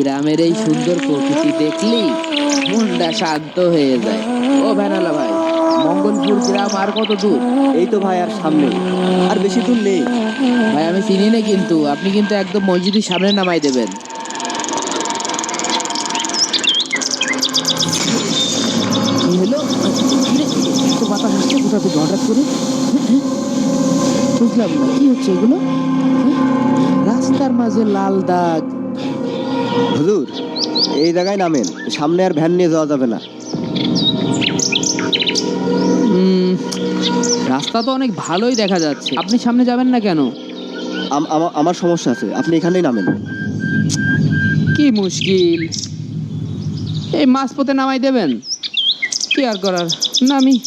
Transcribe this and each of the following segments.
গ্রামের এই সুন্দর প্রকৃতি দেখলি মনটা শান্ত হয়ে যায়। ও ভ্যানালা ভাই, মঙ্গলপুর গ্রাম আর কত দূর? এই তো ভাই আর সামনে আর বেশি দূর নেই। ভাই, আমি চিনি না কিন্তু, আপনি কিন্তু একদম মসজিদের সামনে নামাই দেবেন? বুঝলাম না, কি হচ্ছে এগুলো? হ্যাঁ? রাস্তার মাঝে লাল দাগ হুজুর এই জায়গায় নামেন সামনে আর ভ্যান নিয়ে যাওয়া যাবে না। রাস্তা তো অনেক ভালোই দেখা যাচ্ছে। আপনি সামনে যাবেন না কেন? আম- আমার সমস্যা আছে আপনি এখানেই নামেন। কি মুশকিল। এই মাছ পথে নামাই দেবেন? কি আর করার? নামি।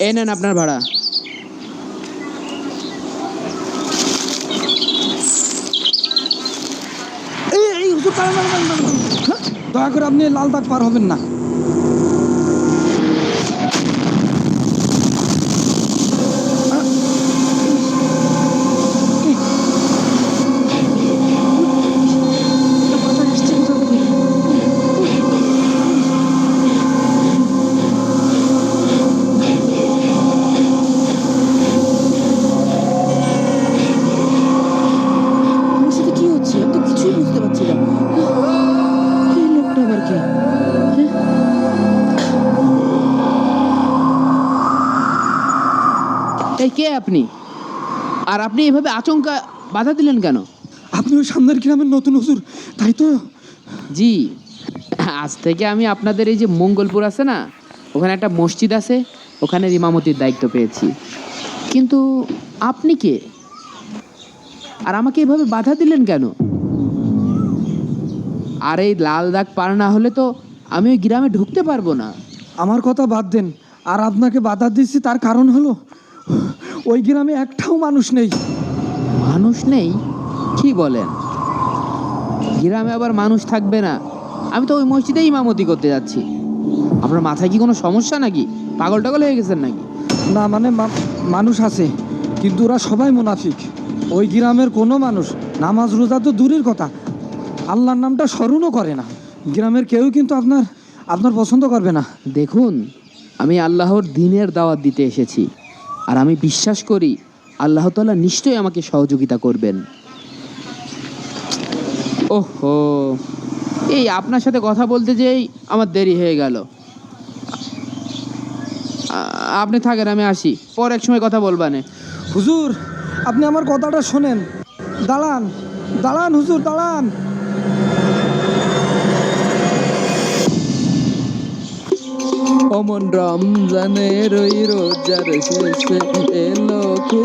এ নেন আপনার ভাড়া এই এই হুজুর দাঁড়ান, দাঁড়ান, দাঁড়ান, দাঁড়ান। হ্যাঁ, দয়া করে আপনি লাল দাগ পার হবেন না। আর আপনি এভাবে আচমকা বাধা দিলেন কেন? আপনি ওই সামনের গ্রামের নতুন হুজুর তাই তো? জি আজ থেকে আমি আপনাদের এই যে মঙ্গলপুর আছে না ওখানে একটা মসজিদ আছে ওখানে ইমামতির দায়িত্ব পেয়েছি। কিন্তু আপনি কে? আর আমাকে এভাবে বাধা দিলেন কেন? আর এই লাল দাগ পার না হলে তো আমি ওই গ্রামে ঢুকতে পারব না। আমার কথা বাদ দেন আর আপনাকে বাধা দিচ্ছি তার কারণ হলো ওই গ্রামে একটাও মানুষ নেই। মানুষ নেই? কি বলেন? গ্রামে আবার মানুষ থাকবে না। আমি তো ওই মসজিদে ইমামতি করতে যাচ্ছি। আপনার মাথায় কি কোনো সমস্যা নাকি? পাগল টাগল হয়ে গেছেন নাকি? না মানে মানুষ আছে কিন্তু ওরা সবাই মুনাফিক। ওই গ্রামের কোনো মানুষ নামাজ রোজা তো দূরের কথা। আল্লাহর নামটা স্মরণও করে না। গ্রামের কেউ কিন্তু আপনার আপনার পছন্দ করবে না। দেখুন আমি আল্লাহর দিনের দাওয়াত দিতে এসেছি। আর আমি বিশ্বাস করি আল্লাহ তাআলা নিশ্চয়ই আমাকে সহযোগিতা করবেন। ওহো, এই আপনার সাথে কথা বলতে যেই আমার দেরি হয়ে গেল। আপনি থাকেন, আমি আসি। পর এক সময় কথা বলবানে হুজুর, আপনি আমার কথাটা শোনেন। দাঁড়ান দাঁড়ান হুজুর, দাঁড়ান। অমন রমজানের ওই রোজার শেষে এলো কু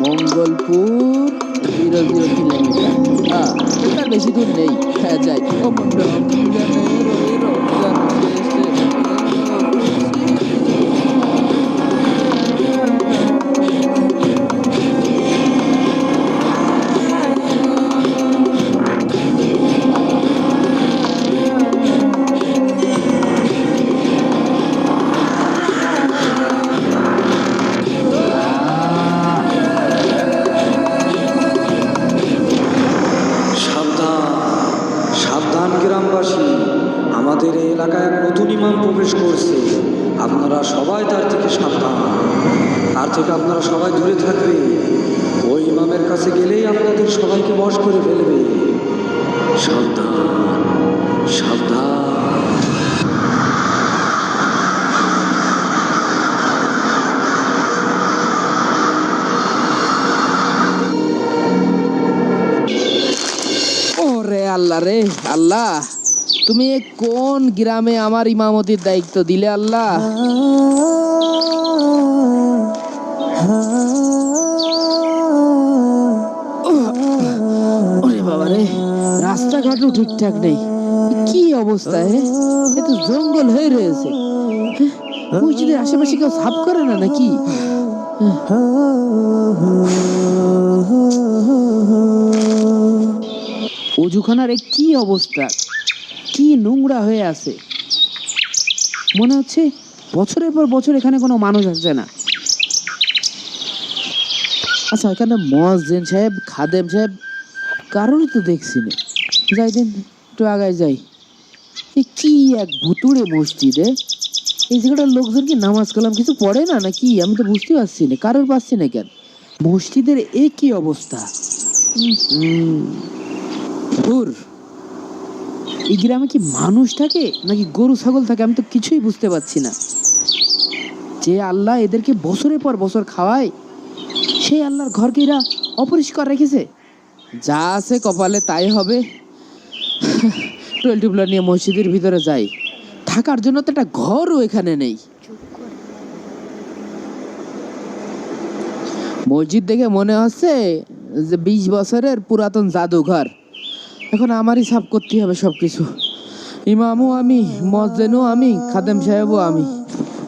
মঙ্গলপুর। জিরো জিরো বেশি দূর নেই। হ্যাঁ যাই। অমন রমজানের ওরে আল্লাহ রে আল্লাহ তুমি কোন গ্রামে আমার ইমামতির দায়িত্ব দিলে আল্লাহ? রাস্তাঘাটও ঠিকঠাক নেই। কি অবস্থা হে? এ তো জঙ্গল হয়ে রয়েছে। হ্যাঁ, মসজিদের আশেপাশে কেউ সাফ করে না নাকি? অজুখানার এ কি অবস্থা? কি নোংরা হয়ে আছে? মনে হচ্ছে বছরের পর বছর এখানে কোনো মানুষ আসছে না। আচ্ছা এখানে মহাজেন সাহেব খাদেম সাহেব কারোরই তো দেখছি না। যাই দিন, একটু আগায় যাই। এ কি এক ভুতুড়ে মসজিদে এই জায়গাটার লোকজন কি নামাজ কালাম কিছু পড়ে না নাকি? আমি তো বুঝতে পারছি না, কারোর পাচ্ছি না কেন? মসজিদের এ কি অবস্থা? এই গ্রামে কি মানুষ থাকে নাকি গরু, ছাগল থাকে? আমি তো কিছুই বুঝতে পারছি না। যে আল্লাহ এদেরকে বছরের পর বছর খাওয়ায়, সেই আল্লাহর ঘরকে এরা অপরিষ্কার রেখেছে। যা আছে কপালে তাই হবে। টুয়েল টিউবলার নিয়ে মসজিদের ভিতরে যাই। থাকার জন্য তো একটা ঘরও এখানে নেই। মসজিদ দেখে মনে হচ্ছে যে বিশ বছরের পুরাতন জাদুঘর। এখন আমারই সাফ করতে হবে সব কিছু ইমামও আমি মসজেনও আমি, খাদেম সাহেবও আমি।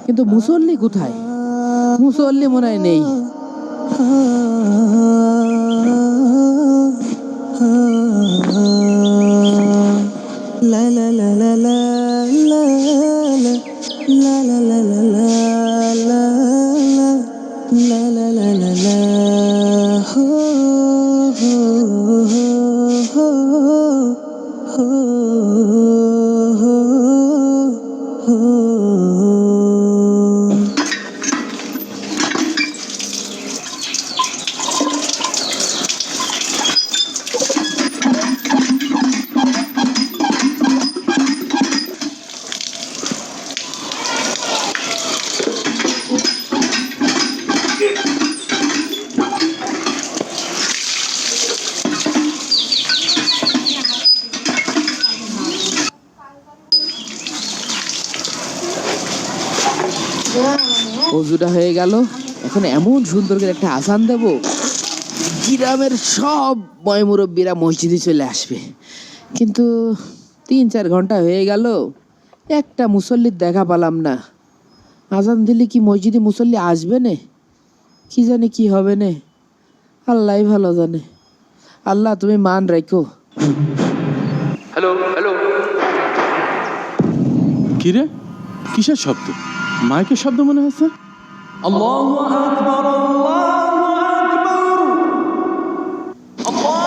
কিন্তু মুসল্লি কোথায়? মুসল্লি মনে হয় নেই। la la la la la. অজুটা হয়ে গেল। এখন এমন সুন্দর করে একটা আসান দেব গ্রামের সব ময়মুরব্বীরা মসজিদে চলে আসবে। কিন্তু তিন চার ঘণ্টা হয়ে গেল একটা মুসল্লির দেখা পেলাম না। আজান দিলে কি মসজিদে মুসল্লি আসবে না? কি জানে কি হবে না? আল্লাহ ভালো জানে। আল্লাহ তুমি মান রাখো। Hello hello. কিরে কিসের শব্দ? মাইকের শব্দ মনে হয়েছে আবহাঁত আহ!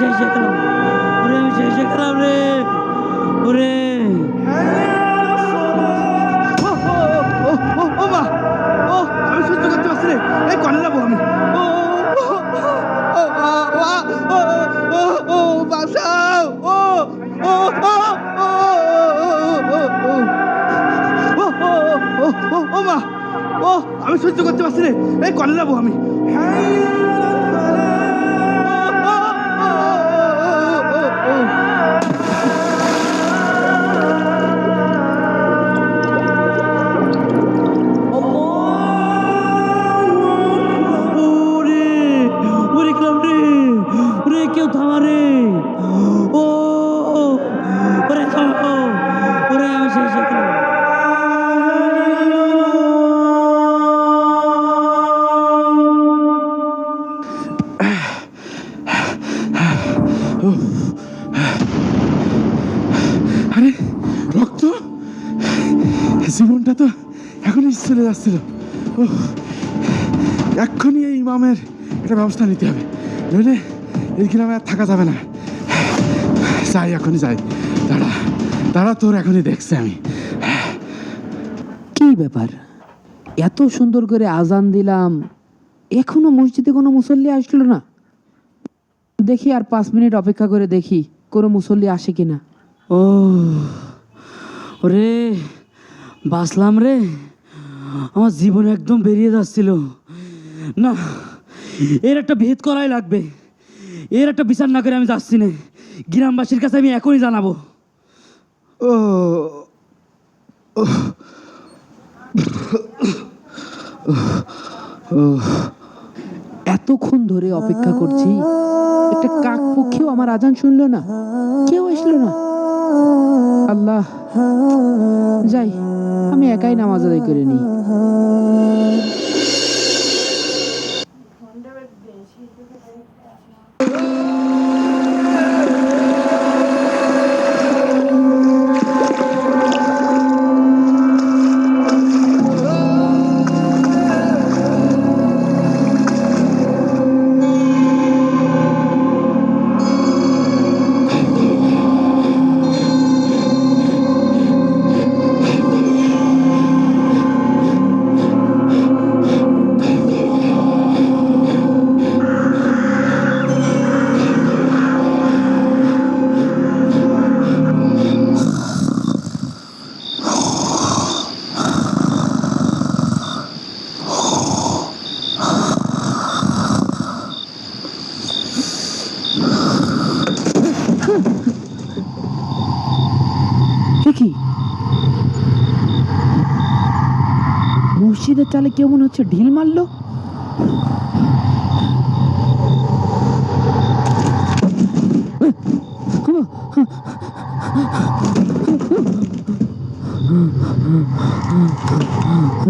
শেষ হয়ে গেলাম ওরে আমি শেষ হয়ে গেলাম রে ওরে এই কনে যাব আমি ও ও ও ও ও মা ও আমি সহ্য করতে পারছি রে এই কনে যাব আমি ওরে আরে, রক্ত? জীবনটা তো এখনই চলে যাচ্ছিল। ও এক্ষুনি এই ইমামের একটা ব্যবস্থা নিতে হবে। নইলে এই গ্রামে আর থাকা যাবে না। যাই, এখনই যাই। দাঁড়া দাঁড়া, তোর এখনই দেখছি আমি। কি ব্যাপার? এত সুন্দর করে আজান দিলাম। এখনও মসজিদে কোনো মুসল্লি আসলো না? দেখি আর পাঁচ মিনিট অপেক্ষা করে দেখি কোনো মুসল্লি আসে কিনা ও রে বাঁচলাম রে আমার জীবন একদম বেরিয়ে যাচ্ছিল না এর একটা ভেদ করাই লাগবে এর একটা বিচার না করে আমি যাচ্ছি না গ্রামবাসীর কাছে আমি এখনই জানাব ও ও এতক্ষণ ধরে অপেক্ষা করছি, একটা কাক পক্ষেও আমার আজান শুনলো না। কেউ আসলো না। আল্লাহ, যাই, আমি একাই নামাজ আদায় করে নিই। মসজিদের চালে কেউ মনে হচ্ছে ঢিল মারলো?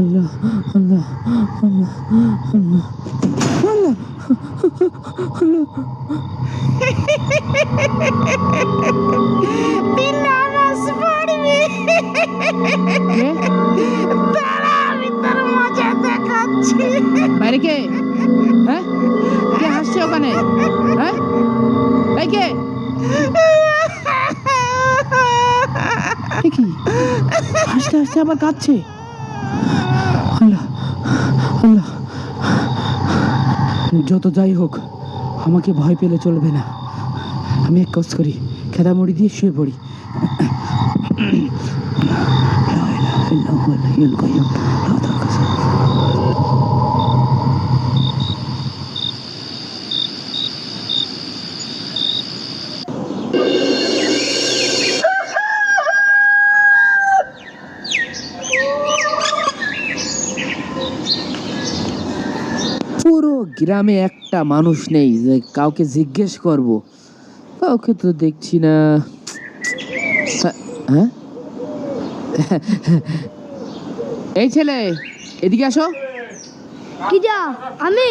আল্লাহ আল্লাহ আল্লাহ আল্লাহ আল্লাহ আল্লাহ। নামাজ পড়বি। বাইরে কে? হ্যাঁ? কে হাসছে ওখানে? হ্যাঁ? এই কে? কি? হাসতে হাসতে আবার কাঁদছে। যত যাই হোক আমাকে ভয় পেলে চলবে না। আমি এক কাজ করি খেদা মুড়ি দিয়ে শুয়ে পড়ি। কাইয়্যুম, লা তাখুযুহু পুরো গ্রামে একটা মানুষ নেই যে কাউকে জিজ্ঞেস করব। কাউকে তো দেখছি না। হ্যাঁ? এই ছেলে এদিকে আসো। কিটা আমি?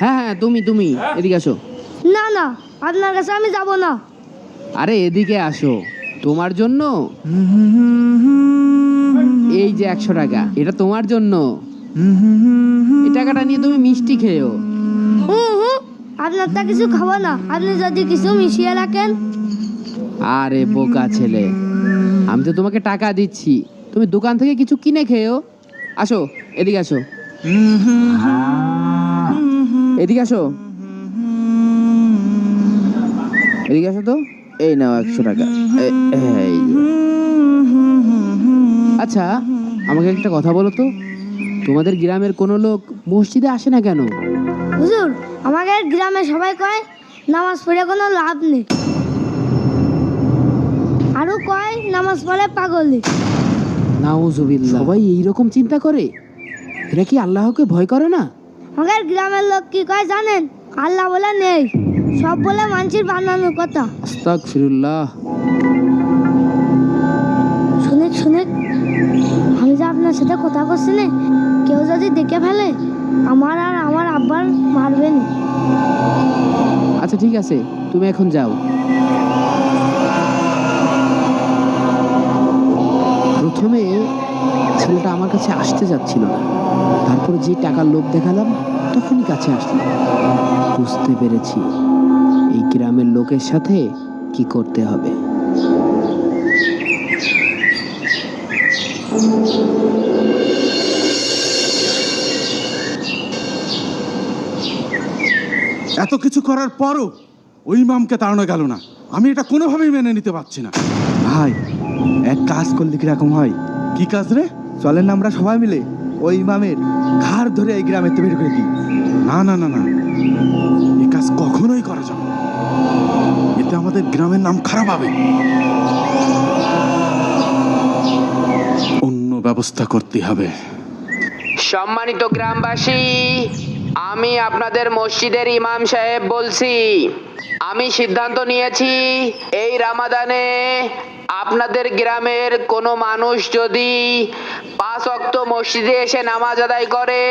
হ্যাঁ হ্যাঁ তুমি তুমি এদিকে আসো। না না আপনার কাছে আমি যাব না। আরে এদিকে আসো। তোমার জন্য? এই যে একশো টাকা এটা তোমার জন্য। এই টাকাটা নিয়ে তুমি মিষ্টি খেয়েও। হুম আপনার তা কিছু খাব না। আপনি যদি কিছু মিশিয়ে রাখেন। আরে বোকা ছেলে আমি তো তোমাকে টাকা দিচ্ছি। তুমি দোকান থেকে কিছু কিনে খেয়েও। আসো এদিকে আসো। এদিকে আসো। এদিকে আসো তো। এই নাও একশো টাকা। আচ্ছা আমাকে একটা কথা বলো তো। তোমাদের গ্রামের কোনো লোক মসজিদে আসে না কেন? হুজুর আমাদের গ্রামে সবাই কয় নামাজ পড়ে কোনো লাভ নেই। আরও কয় নামাজ পড়ে পাগলি নাউজুবিল্লাহ। সবাই এইরকম চিন্তা করে? এরা কি আল্লাহকে ভয় করে না? আমাদের গ্রামের লোক কি কয় জানেন? আল্লাহ বলে নেই। সব বলে মানুষের বানানোর কথা। আস্তাগফিরুল্লাহ। শুনে শুনে আমি যে আপনার সাথে কথা করছি না কেউ যদি দেখে ফেলে, আমার আর আমার আব্বার মারবে না। আচ্ছা ঠিক আছে। তুমি এখন যাও। প্রথমে ছেলেটা আমার কাছে আসতে যাচ্ছিল না। তারপরে যে টাকার লোভ দেখালাম, তখনই কাছে আসলো। বুঝতে পেরেছি, এই গ্রামের লোকের সাথে কি করতে হবে। এত কিছু করার পরও ওই ইমামকে তাড়ানো গেল না। আমি এটা কোনোভাবেই মেনে নিতে পারছি না। ভাই এক কাজ করলে কীরকম হয়? কি কাজ রে? চলেন না আমরা সবাই মিলে ওই ইমামের ঘাড় ধরে এই গ্রামে বের করে দিই। না না না না। এ কাজ কখনোই করা যাবে। এতে আমাদের গ্রামের নাম খারাপ হবে। অন্য ব্যবস্থা করতে হবে। সম্মানিত গ্রামবাসী আমি আপনাদের মসজিদের ইমাম সাহেব বলছি। আমি সিদ্ধান্ত নিয়েছি, এই রামাদানে আপনাদের গ্রামের কোনো মানুষ যদি পাঁচ অক্ত মসজিদে এসে নামাজ আদায় করে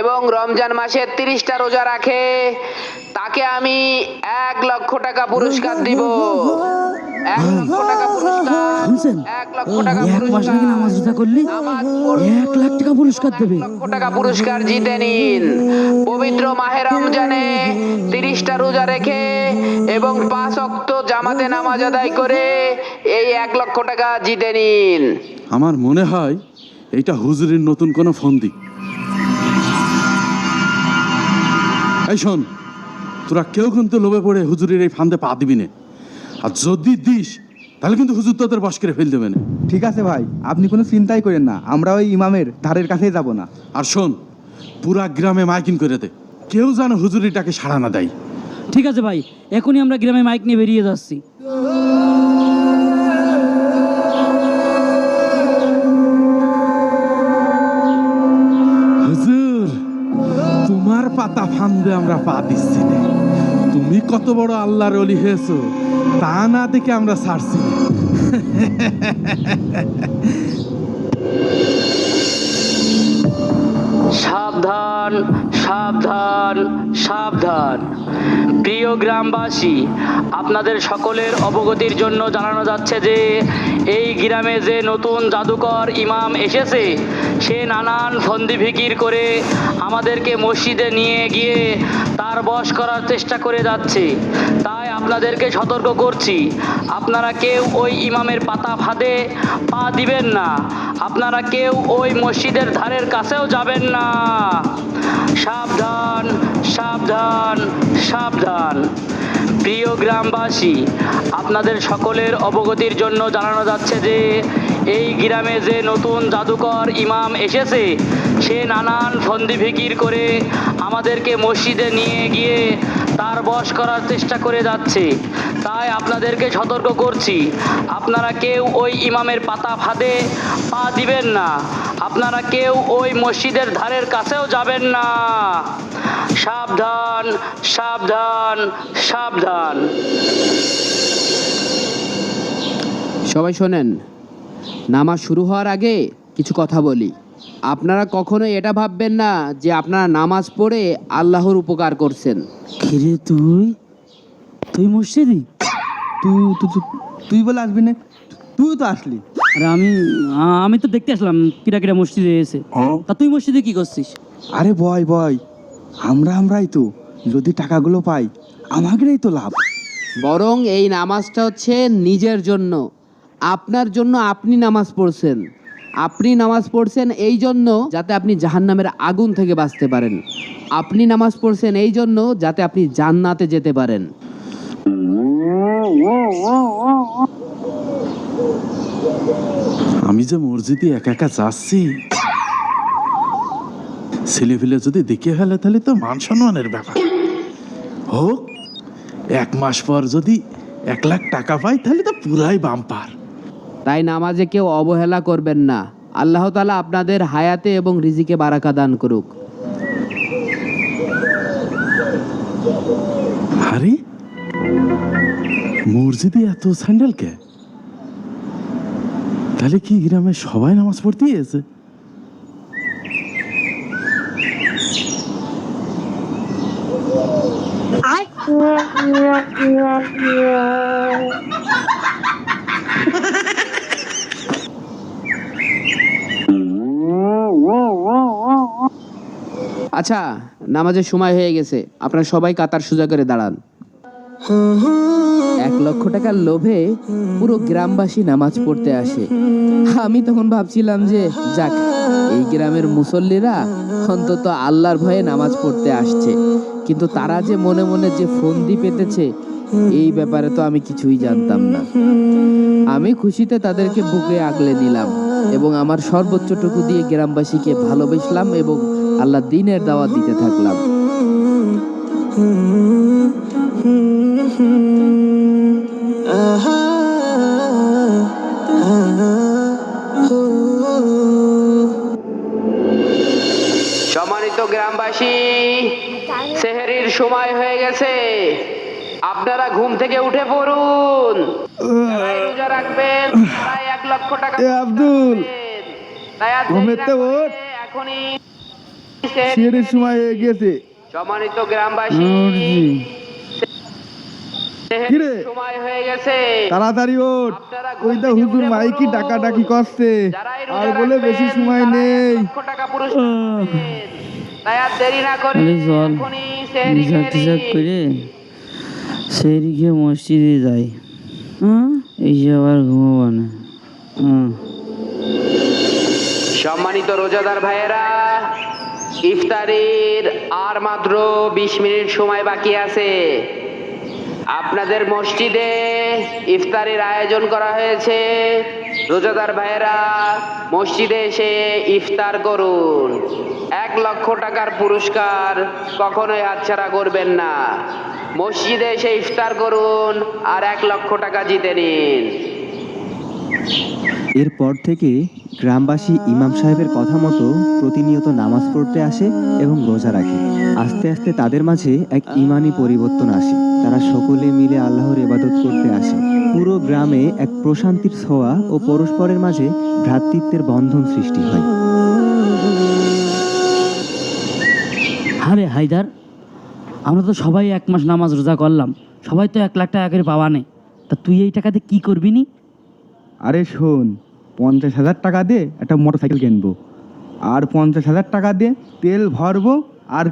এবং রমজান মাসের তিরিশটা রোজা রাখে তাকে আমি এক লক্ষ টাকা পুরস্কার দিব। এক লক্ষ টাকা পুরস্কার এক লক্ষ টাকা এক মাস নাকি নামাজ রোজা করলি এক লাখ টাকা পুরস্কার দেবে। লক্ষ টাকা পুরস্কার জিতে নিন। পবিত্র মাহে রমজানে তিরিশটা রোজা রেখে এবং পাঁচ অক্ত জামাতে নামাজ আদায় করে এই এক লক্ষ টাকা জিতে নিন। আমার মনে হয় এটা হুজুরের নতুন কোনো ফন্দি। এই শোন তোরা কেউ কিন্তু লোভে পড়ে হুজুরের এই ফান্দে পা দিবি না। আর যদি দিস তাহলে কিন্তু হুজুর তোদের বস করে ফেল দেবে না। ঠিক আছে ভাই আপনি কোনো চিন্তাই করেন না আমরা ওই ইমামের ধারের কাছেই যাব না। আর শোন পুরা গ্রামে মাইকিং করে দে। কেউ যেন হুজুরিটাকে সাড়া না দেয়। ঠিক আছে ভাই এখনই আমরা গ্রামে মাইক নিয়ে বেরিয়ে যাচ্ছি। আমরা পা দিচ্ছি না। তুমি কত বড় আল্লাহর অলি হয়েছো, তা না দেখে আমরা ছাড়ছি না। সাবধান সাবধান সাবধান। প্রিয় গ্রামবাসী, আপনাদের সকলের অবগতির জন্য জানানো যাচ্ছে যে, এই গ্রামে যে নতুন জাদুকর ইমাম এসেছে, সে নানান ফন্দি ফিকির করে আমাদেরকে মসজিদে নিয়ে গিয়ে বশ করার চেষ্টা করে যাচ্ছে। তাই আপনাদেরকে সতর্ক করছি। আপনারা কেউ ওই ইমামের পাতা ফাঁদে পা দিবেন না। আপনারা কেউ ওই মসজিদের ধারের কাছেও যাবেন না। সাবধান সাবধান সাবধান। প্রিয় গ্রামবাসী, আপনাদের সকলের অবগতির জন্য জানানো যাচ্ছে যে এই গ্রামে যে নতুন জাদুকর ইমাম এসেছে, সে নানান ফন্দি ফিকির করে আমাদেরকে মসজিদে নিয়ে গিয়ে তার বশ করার চেষ্টা করে যাচ্ছে। তাই আপনাদেরকে সতর্ক করছি, আপনারা কেউ ওই ইমামের পাতা ফাঁদে পা দিবেন না, আপনারা কেউ ওই মসজিদের ধারের কাছেও যাবেন না। সাবধান সাবধান সাবধান। সবাই শোনেন। নামাজ শুরু হওয়ার আগে কিছু কথা বলি। আপনারা কখনোই এটা ভাববেন না যে আপনারা নামাজ পড়ে আল্লাহর উপকার করছেন। কিরে তুই? তুই মসজিদি তুই তুই তুই- তুই বলে আসবি না? তুই তো আসলি। আর আমি আমি তো দেখতে আসলাম কিরা কিরা মসজিদে এসে। তা তুই মসজিদে কি করছিস? আরে বয় বয় আমরা আমরাই তো। যদি টাকাগুলো পাই আমাদেরই তো লাভ। বরং এই নামাজটা হচ্ছে নিজের জন্য। আপনার জন্য আপনি নামাজ পড়ছেন। আপনি নামাজ পড়ছেন এই জন্য যাতে আপনি জাহান্নামের আগুন থেকে বাঁচতে পারেন। আপনি নামাজ পড়ছেন এই জন্য যাতে আপনি জান্নাতে যেতে পারেন। আমি যে মসজিদে একা একা যাচ্ছি ছেলে ফেলে যদি দেখে ফেলে, তাহলে তো মান সম্মানের ব্যাপার। হোক, এক মাস পর যদি এক লাখ টাকা পাই, তাহলে তো পুরাই বাম্পার। তাই নামাজে কেউ অবহেলা করবেন না। আল্লাহ তালা আপনাদের হায়াতে এবং রিজিকে বারাকা দান করুক। আরে? মসজিদে এত স্যান্ডেল কে? তাহলে কি গ্রামে সবাই নামাজ পড়তে এসে আচ্ছা নামাজের সময় হয়ে গেছে। আপনারা সবাই কাতার সোজা করে দাঁড়ান। এক লক্ষ টাকার লোভে পুরো গ্রামবাসী নামাজ পড়তে আসে। আমি তখন ভাবছিলাম যে, যাক, এই গ্রামের মুসল্লিরা অন্তত আল্লাহর ভয়ে নামাজ পড়তে আসছে। কিন্তু তারা যে মনে মনে যে ফন্দি পেতেছে, এই ব্যাপারে তো আমি কিছুই জানতাম না। আমি খুশিতে তাদেরকে বুকে আগলে নিলাম এবং আমার সর্বোচ্চটুকু দিয়ে গ্রামবাসীকে ভালোবেসলাম এবং আল্লাহ দিনের দাওয়াত দিতে থাকলাম সম্মানিত গ্রামবাসী সেহেরির সময় হয়ে গেছে আপনারা ঘুম থেকে উঠে পড়ুন রোজা রাখবেন এক লক্ষ টাকা আব্দুল, পাবেন। তাই আর ঘুমের তো ওঠ। এখনই সময় হয়ে গেছে। সম্মানিত গ্রামবাসী সময় হয়ে গেছে। তাড়াতাড়ি ওঠ। আপনারা ঘুম ওই তো হুজুর মাইকি পড়ুন। ডাকাডাকি করছে। আর বলে বেশি সময় নেই। টাকা তাই আর দেরি না করে। করে গিয়ে মসজিদে যাই। এইসব আর ঘুমাবো না। হ্যাঁ সম্মানিত রোজাদার ভাইয়েরা ইফতারির আর মাত্র বিশ মিনিট সময় বাকি আছে। আপনাদের মসজিদে ইফতারের আয়োজন করা হয়েছে। রোজাদার ভাইয়েরা, মসজিদে এসে ইফতার করুন। এক লক্ষ টাকার পুরস্কার কখনোই হাতছাড়া করবেন না। মসজিদে এসে ইফতার করুন আর এক লক্ষ টাকা জিতে নিন। এরপর থেকে গ্রামবাসী ইমাম সাহেবের কথা মতো প্রতিনিয়ত নামাজ পড়তে আসে এবং রোজা রাখে। আস্তে আস্তে তাদের মাঝে এক ইমানি পরিবর্তন আসে। তারা সকলে মিলে আল্লাহর ইবাদত করতে আসে। পুরো গ্রামে এক প্রশান্তির ছোঁয়া ও পরস্পরের মাঝে ভ্রাতৃত্বের বন্ধন সৃষ্টি হয়। আরে হায়দার আমরা তো সবাই এক মাস নামাজ রোজা করলাম। সবাই তো এক লাখ টাকা করে পাওয়া নেই। তা তুই এই টাকাতে কি করবি নি? আরে শোন পঞ্চাশ হাজার টাকা দিয়ে একটা মোটর সাইকেল কিনবো। আর পঞ্চাশ হাজার টাকা দিয়ে তেল ভরবো, আর